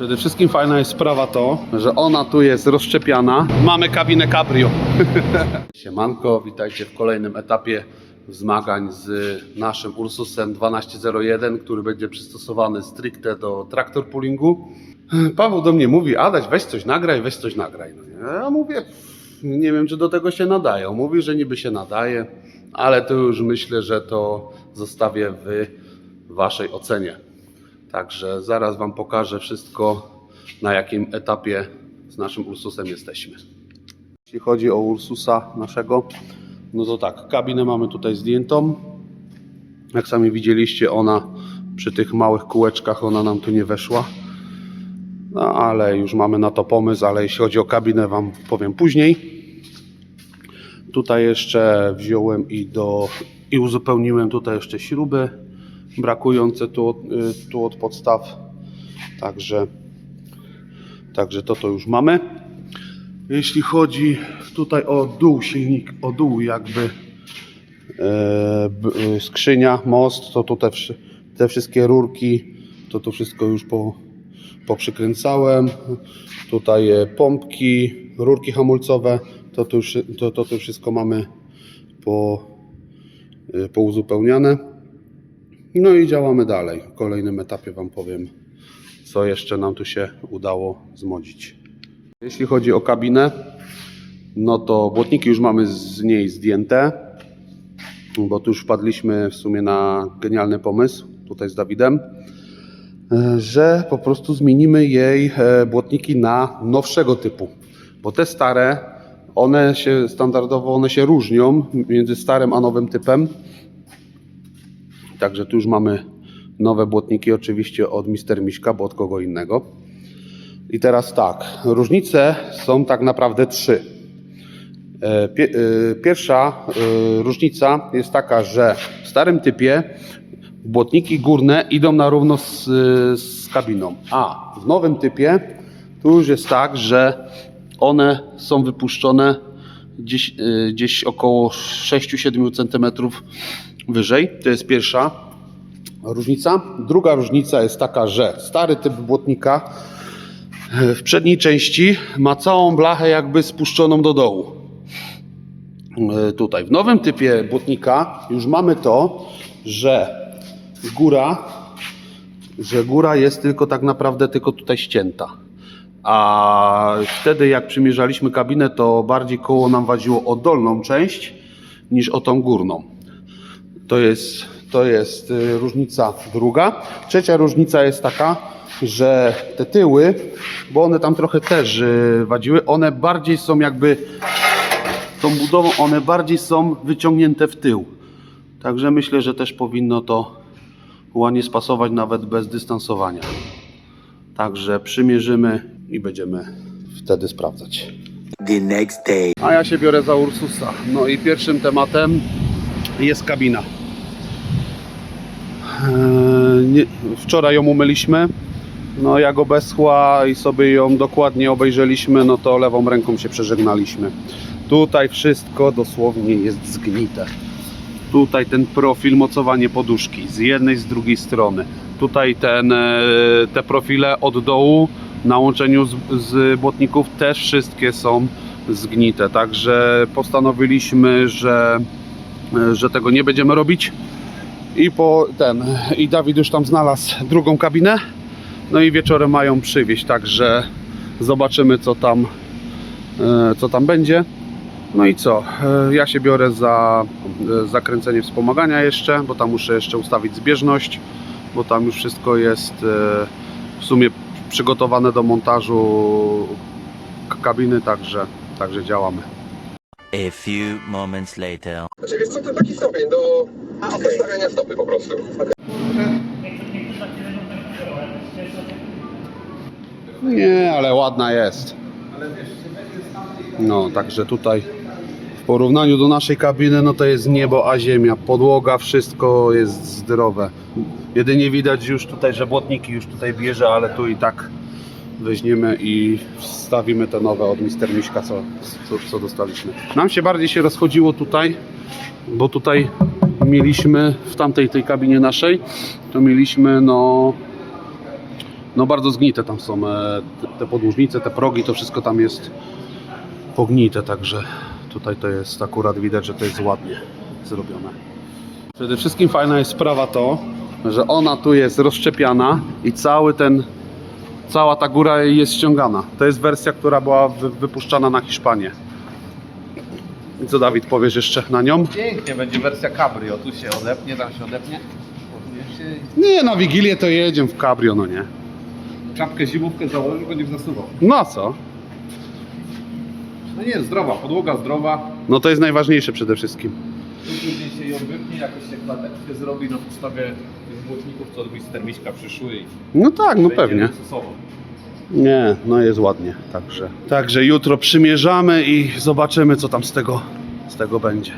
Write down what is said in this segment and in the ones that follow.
Przede wszystkim fajna jest sprawa to, że ona tu jest rozszczepiana. Mamy kabinę cabrio. Siemanko, witajcie w kolejnym etapie zmagań z naszym Ursusem 1201, który będzie przystosowany stricte do traktor pullingu. Paweł do mnie mówi, Adaś weź coś nagraj, weź coś nagraj. No? Ja mówię, nie wiem czy do tego się nadaje. On Mówi, że niby się nadaje, ale to już myślę, że to zostawię w waszej ocenie. Także zaraz Wam pokażę wszystko, na jakim etapie z naszym Ursusem jesteśmy. Jeśli chodzi o Ursusa naszego, no to tak, kabinę mamy tutaj zdjętą. Jak sami widzieliście, ona przy tych małych kółeczkach, ona nam tu nie weszła. No ale już mamy na to pomysł, ale jeśli chodzi o kabinę, Wam powiem później. Tutaj jeszcze wziąłem i do i uzupełniłem tutaj jeszcze śruby brakujące tu, y, tu od podstaw. Także, także to to już mamy. Jeśli chodzi tutaj o dół silnik, o dół jakby e, e, skrzynia, most, to tu te, wszy- te wszystkie rurki, to to wszystko już po, poprzykręcałem. Tutaj e, pompki, rurki hamulcowe, to tu, to, to, to wszystko mamy po, e, pouzupełniane. No i działamy dalej. W kolejnym etapie Wam powiem, co jeszcze nam tu się udało zmodzić. Jeśli chodzi o kabinę, no to błotniki już mamy z niej zdjęte, bo tu już wpadliśmy w sumie na genialny pomysł tutaj z Dawidem, e, że po prostu zmienimy jej e, błotniki na nowszego typu, bo te stare, one się standardowo one się różnią między starym a nowym typem. Także tu już mamy nowe błotniki, oczywiście od Mister Miśka, bo od kogo innego. I teraz tak, różnice są tak naprawdę trzy. E, e, Pierwsza e, różnica jest taka, że w starym typie błotniki górne idą na równo z, z kabiną, a w nowym typie tu już jest tak, że one są wypuszczone gdzieś, gdzieś około 6-7 cm wyżej. To jest pierwsza różnica. Druga różnica jest taka, że stary typ błotnika e, w przedniej części ma całą blachę jakby spuszczoną do dołu. E, Tutaj w nowym typie błotnika już mamy to, że góra, że góra jest tylko tak naprawdę tylko tutaj ścięta. A wtedy jak przymierzaliśmy kabinę, to bardziej koło nam wadziło o dolną część niż o tą górną. To jest, to jest y, różnica druga. Trzecia różnica jest taka, że te tyły, bo one tam trochę też y, wadziły, one bardziej są jakby tą budową, one bardziej są wyciągnięte w tył. Także myślę, że też powinno to ładnie spasować nawet bez dystansowania. Także przymierzymy i będziemy wtedy sprawdzać. the next day. A ja się biorę za Ursusa. No i pierwszym tematem jest kabina. Eee, nie, wczoraj ją umyliśmy. No jak obeschła i sobie ją dokładnie obejrzeliśmy, no to lewą ręką się przeżegnaliśmy. Tutaj wszystko dosłownie jest zgnite. Tutaj ten profil, mocowanie poduszki z jednej, z drugiej strony. Tutaj ten, e, te profile od dołu na łączeniu z, z błotników też wszystkie są zgnite. Także postanowiliśmy, że, e, że tego nie będziemy robić. I po ten, i Dawid już tam znalazł drugą kabinę. No i wieczorem mają przywieźć, także zobaczymy co tam, e, co tam będzie. No i co? E, Ja się biorę za e, zakręcenie wspomagania jeszcze, bo tam muszę jeszcze ustawić zbieżność, bo tam już wszystko jest w sumie przygotowane do montażu kabiny, także, także działamy. A few moments later. Znaczy wiesz co, to taki stopień do przestawiania stopy po prostu. Nie, ale ładna jest. No, także tutaj w porównaniu do naszej kabiny, no to jest niebo a ziemia. Podłoga, wszystko jest zdrowe. Jedynie widać już tutaj, że błotniki już tutaj bierze, ale tu i tak weźmiemy i wstawimy te nowe od Mister Miśka, co, co, co dostaliśmy. Nam się bardziej się rozchodziło tutaj, bo tutaj mieliśmy w tamtej tej kabinie naszej, to mieliśmy no no bardzo zgnite tam są e, te, te podłużnice, te progi, to wszystko tam jest pognite, także tutaj to jest akurat widać, że to jest ładnie zrobione. Przede wszystkim fajna jest sprawa to, że ona tu jest rozszczepiana i cały ten, cała ta góra jest ściągana. To jest wersja, która była wy, wypuszczana na Hiszpanię. I co Dawid powiesz jeszcze na nią? Pięknie, będzie wersja cabrio. Tu się odepnie, tam się odepnie. Nie, na Wigilię to jedziemy w cabrio, no nie. czapkę zimówkę założysz, będziesz zasuwał. No co? No nie, zdrowa, podłoga zdrowa. No to jest najważniejsze przede wszystkim. Tu później się ją wypnie, jakoś się klateczkę zrobi na podstawie tych błotników, co od stermiska przyszły i No tak, no będzie pewnie. luksusowo. Nie, no jest ładnie, także. Także jutro przymierzamy i zobaczymy, co tam z tego, z tego będzie.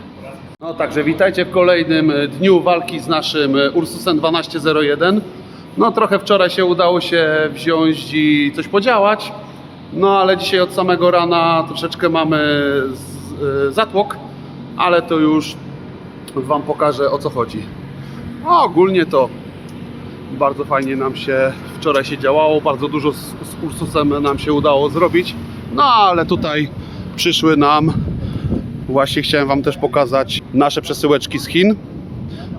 No także witajcie w kolejnym e, dniu walki z naszym e, Ursusem 1201. No trochę wczoraj się udało się wziąć i coś podziałać. No ale dzisiaj od samego rana troszeczkę mamy z, e, zatłok, ale to już Wam pokażę o co chodzi. A ogólnie to bardzo fajnie nam się wczoraj się działało, bardzo dużo z, z Ursusem nam się udało zrobić. No ale tutaj przyszły nam, właśnie chciałem Wam też pokazać nasze przesyłeczki z Chin.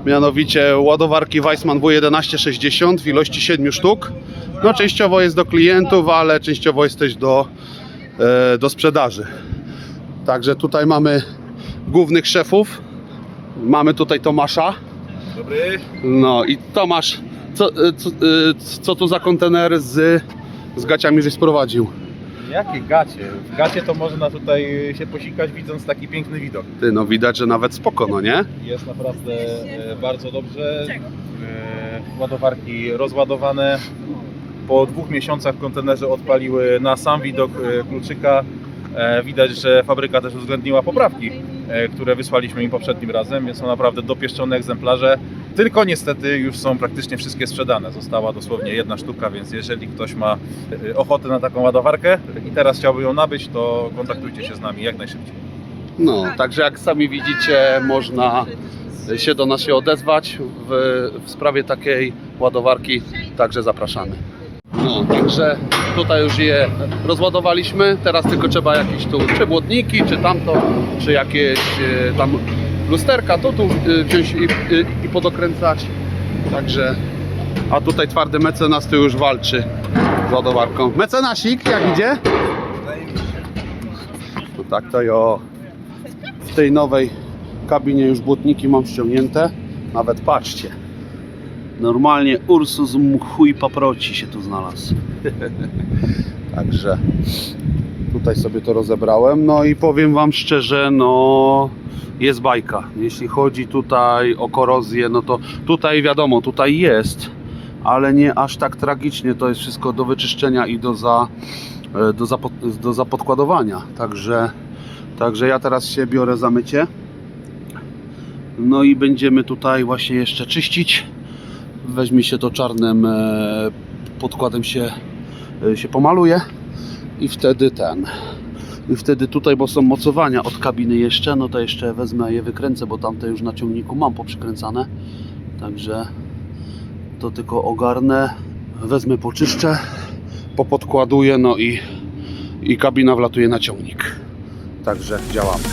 Mianowicie ładowarki Weissman W1160 w ilości 7 sztuk. No częściowo jest do klientów, ale częściowo jest też do, e, do sprzedaży. Także tutaj mamy głównych szefów. Mamy tutaj Tomasza. Dobry. No i Tomasz, co, y, co, y, co tu za kontener z, z gaciami żeś sprowadził? Jakie gacie? W gacie to można tutaj się posikać widząc taki piękny widok. Ty, no widać, że nawet spoko, no nie? Jest naprawdę e, bardzo dobrze. E, Ładowarki rozładowane. Po dwóch miesiącach w kontenerze odpaliły na sam widok e, kluczyka. Widać, że fabryka też uwzględniła poprawki, które wysłaliśmy im poprzednim razem, więc są naprawdę dopieszczone egzemplarze. Tylko niestety już są praktycznie wszystkie sprzedane. Została dosłownie jedna sztuka, więc jeżeli ktoś ma e, ochotę na taką ładowarkę i teraz chciałby ją nabyć, to kontaktujcie się z nami jak najszybciej. No, także jak sami widzicie, można się do nas się odezwać w, w sprawie takiej ładowarki, także zapraszamy. No, także tutaj już je rozładowaliśmy, teraz tylko trzeba jakieś tu, czy błotniki, czy tamto, czy jakieś e, tam lusterka, to tu wziąć i, i, i podokręcać, także, a tutaj twardy mecenas tu już walczy z ładowarką. Mecenasik, jak idzie? No tak to jo. W tej nowej kabinie już błotniki mam ściągnięte. Nawet patrzcie. Normalnie Ursus mchuj paproci się tu znalazł. Także tutaj sobie to rozebrałem. No i powiem Wam szczerze, no jest bajka. Jeśli chodzi tutaj o korozję, no to tutaj wiadomo, tutaj jest, ale nie aż tak tragicznie. To jest wszystko do wyczyszczenia i do, za, e, do, zapod, do zapodkładowania. Także, także ja teraz się biorę za mycie. No i będziemy tutaj właśnie jeszcze czyścić. Weźmie się to czarnym e, podkładem się, e, się pomaluje i wtedy ten. I wtedy tutaj, bo są mocowania od kabiny jeszcze, no to jeszcze wezmę je wykręcę, bo tamte już na ciągniku mam poprzykręcane. Także to tylko ogarnę, wezmę, poczyszczę, popodkładuję, no i, i kabina wlatuje na ciągnik. Także działamy.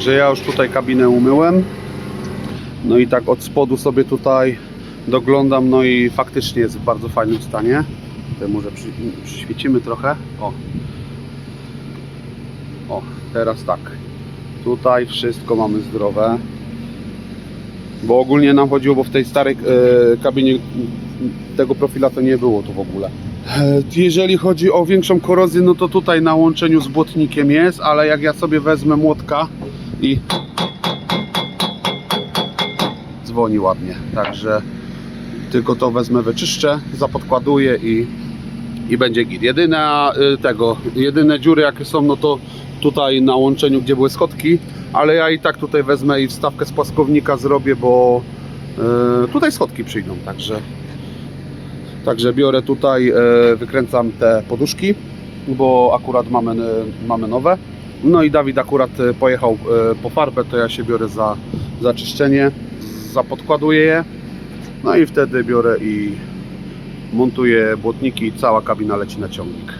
Także ja już tutaj kabinę umyłem. No i tak od spodu sobie tutaj doglądam, no i faktycznie jest w bardzo fajnym stanie. Tutaj może przy, przyświecimy trochę. O. O, teraz tak. Tutaj wszystko mamy zdrowe. Bo ogólnie nam chodziło, bo w tej starej e, kabinie tego profila to nie było tu w ogóle. E, Jeżeli chodzi o większą korozję, no to tutaj na łączeniu z błotnikiem jest, ale jak ja sobie wezmę młotka i dzwoni ładnie, także tylko to wezmę, wyczyszczę, zapodkładuję i, i będzie git. Jedyna y, tego, jedyne dziury jakie są, no to tutaj na łączeniu, gdzie były schodki, ale ja i tak tutaj wezmę i wstawkę z płaskownika zrobię, bo y, tutaj schodki przyjdą, także Także biorę tutaj, e, wykręcam te poduszki, bo akurat mamy, e, mamy nowe. No i Dawid akurat e, pojechał e, po farbę, to ja się biorę za, za czyszczenie, zapodkładuję je. No i wtedy biorę i montuję błotniki i cała kabina leci na ciągnik.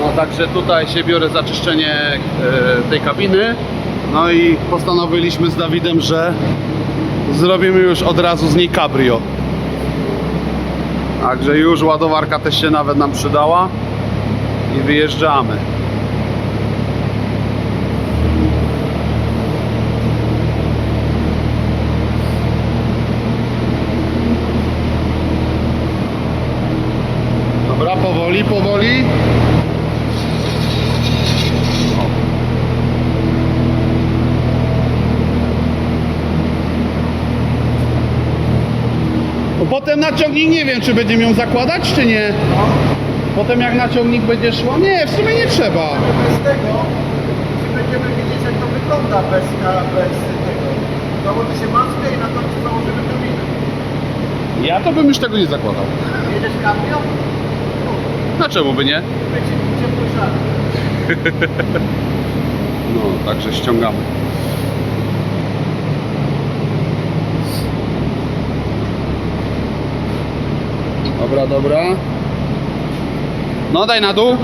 No także tutaj się biorę za czyszczenie e, tej kabiny. No i postanowiliśmy z Dawidem, że zrobimy już od razu z niej cabrio. Także już ładowarka też się nawet nam przydała i wyjeżdżamy. Dobra, powoli, powoli. Bo Potem na ciągnik nie wiem, czy będziemy ją zakładać, czy nie. Potem jak na ciągnik będzie szło, nie, w sumie nie trzeba. bez tego, czy będziemy wiedzieć jak to wygląda bez, bez tego. Założy się maskę i na końcu założymy kabinę. Ja to bym już tego nie zakładał. Jedziesz kabrio? Dlaczego by nie? No, także ściągamy. Dobra, dobra. No daj na dół.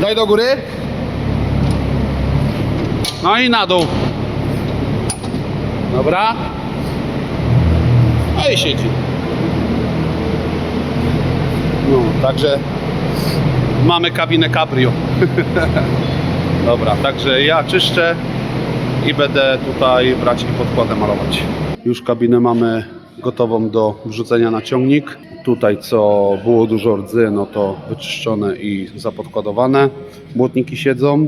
Daj do góry. No i na dół. Dobra. No i siedzi. No, także mamy kabinę cabrio. Dobra, także ja czyszczę i będę tutaj brać i podkładem malować. Już kabinę mamy gotową do wrzucenia na ciągnik. Tutaj co było dużo rdzy, no to wyczyszczone i zapodkładowane. Błotniki siedzą.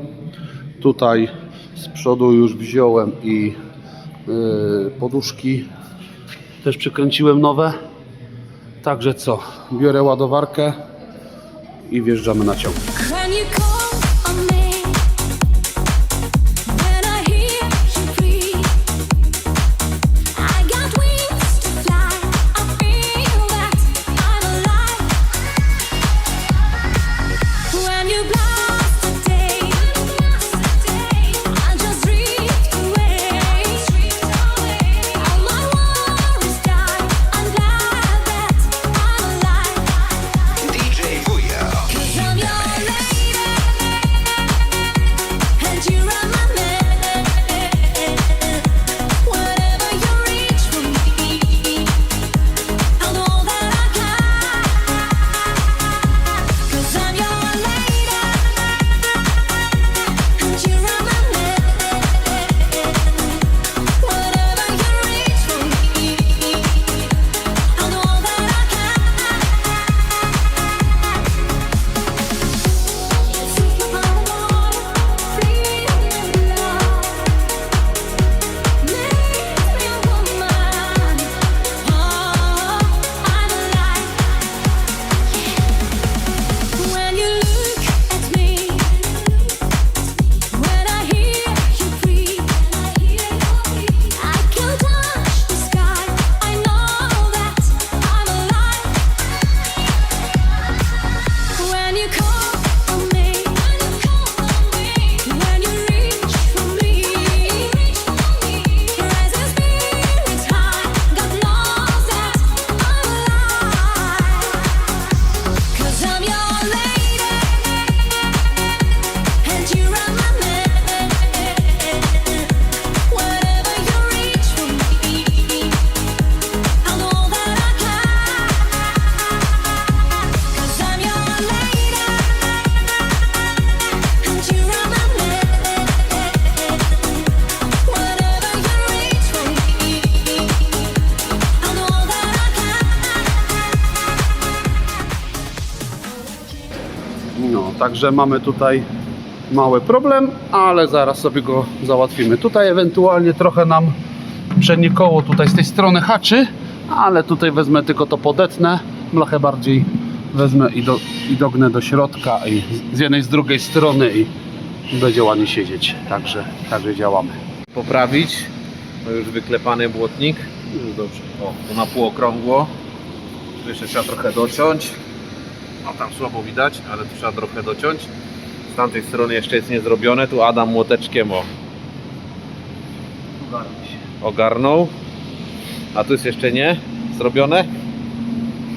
Tutaj z przodu już wziąłem i yy, poduszki też przykręciłem nowe. Także co, biorę ładowarkę i wjeżdżamy na ciągnik. Także mamy tutaj mały problem, ale zaraz sobie go załatwimy. Tutaj ewentualnie trochę nam przednie koło tutaj z tej strony haczy, ale tutaj wezmę tylko to podetnę, blachę bardziej wezmę i, do, i dognę do środka i z jednej z drugiej strony i będzie ładnie siedzieć. Także, także działamy. Poprawić. To już wyklepany błotnik. Już dobrze. O, tu na pół okrągło. Jeszcze trzeba trochę dociąć. No tam słabo widać, ale tu trzeba trochę dociąć. Z tamtej strony jeszcze jest niezrobione. Tu Adam młoteczkiem o, ogarnął. A tu jest jeszcze nie zrobione.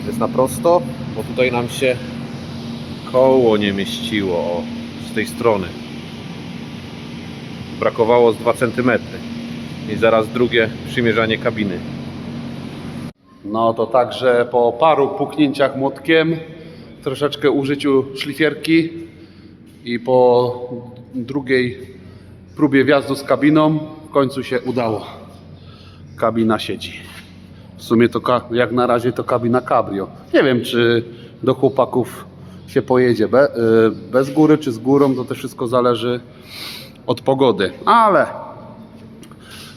To jest na prosto, bo tutaj nam się koło nie mieściło o, z tej strony. Brakowało z 2 cm. I zaraz drugie przymierzanie kabiny. No to także po paru puknięciach młotkiem, troszeczkę użyciu szlifierki i po drugiej próbie wjazdu z kabiną w końcu się udało. Kabina siedzi. W sumie to jak na razie to kabina cabrio. Nie wiem czy do chłopaków się pojedzie be, y, bez góry czy z górą, to też wszystko zależy od pogody. Ale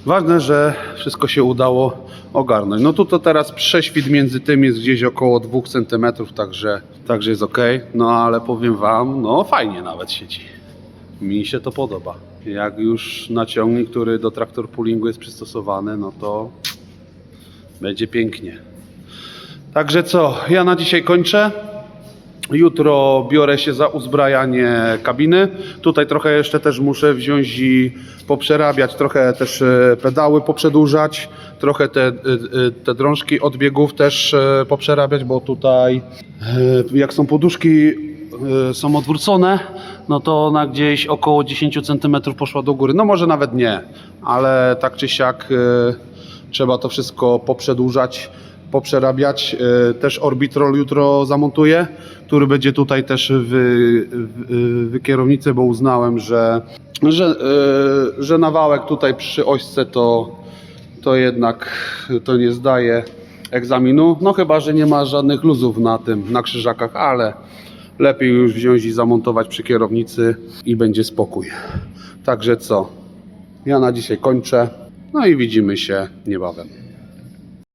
Ważne, że wszystko się udało ogarnąć. No tu to teraz prześwit między tym jest gdzieś około 2 cm, także, także jest ok. No ale powiem Wam, no fajnie nawet siedzi. Mi się to podoba. Jak już naciągnik, który do traktor pullingu jest przystosowany, no to będzie pięknie. Także co, ja na dzisiaj kończę. Jutro biorę się za uzbrajanie kabiny. Tutaj trochę jeszcze też muszę wziąć i poprzerabiać, trochę też e, pedały poprzedłużać, trochę te, e, e, te drążki odbiegów też e, poprzerabiać, bo tutaj jak są poduszki są odwrócone, no to na gdzieś około 10 cm poszła do góry. No może nawet nie, ale tak czy siak trzeba to wszystko poprzedłużać poprzerabiać. E, Też Orbitrol jutro zamontuję, który będzie tutaj też w, w, w kierownicy, bo uznałem, że, że, e, że nawałek tutaj przy ośce to, to jednak to nie zdaje egzaminu. No chyba, że nie ma żadnych luzów na tym, na krzyżakach, ale lepiej już wziąć i zamontować przy kierownicy i będzie spokój. Także co? Ja na dzisiaj kończę. No i widzimy się niebawem.